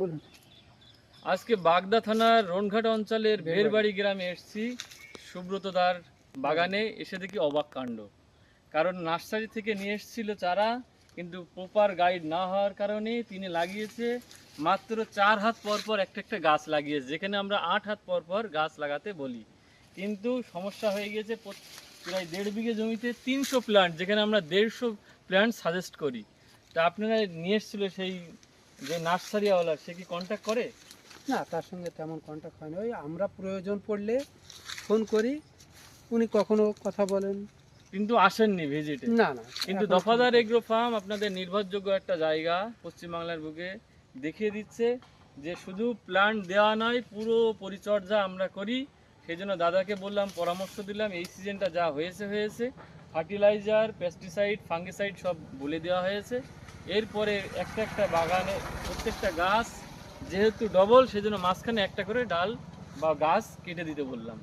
বলুন। আজকে বাগদা থানার রনঘাট অঞ্চলের বেরবাড়ি গ্রামে এসেছি সুব্রত দার বাগানে। এসে দেখি অবাক কাণ্ড। কারণ নার্সারি থেকে নিয়ে এসেছিল চারা কিন্তু প্রপার গাইড না হওয়ার কারণে তিনি লাগিয়েছে মাত্র চার হাত পর পর একটা একটা গাছ লাগিয়েছে যেখানে আমরা আট হাত পর পর গাছ লাগাতে বলি। কিন্তু সমস্যা হয়ে গিয়েছে প্রায় দেড় বিঘে জমিতে তিনশো প্ল্যান্ট যেখানে আমরা দেড়শো প্ল্যান্ট সাজেস্ট করি। তা আপনারা নিয়ে এসেছিল সেই যে নার্সারিওয়ালা সে কি কন্ট্যাক্ট করে? না তার সঙ্গে তেমন কন্ট্যাক্ট হয় না। ওই আমরা প্রয়োজন পড়লে ফোন করি উনি কখনো কথা বলেন। কিন্তু আসেননি ভিজিটে না না কিন্তু দফাদার এগ্রো ফার্ম আপনাদের নির্ভরযোগ্য একটা জায়গা পশ্চিমবাংলার বুকে দেখিয়ে দিচ্ছে যে শুধু প্ল্যান্ট দেওয়া নয় পুরো পরিচর্যা আমরা করি। সেই জন্য দাদাকে বললাম পরামর্শ দিলাম এই সিজনটা যা হয়েছে হয়েছে। ফার্টিলাইজার পেস্টিসাইড ফাঙ্গিসাইড সব বলে দেওয়া হয়েছে। এরপরে একটা একটা বাগানে প্রত্যেকটা গাছ যেহেতু ডবল সেজন্য মাঝখানে একটা করে ডাল বা গাছ কেটে দিতে বললাম।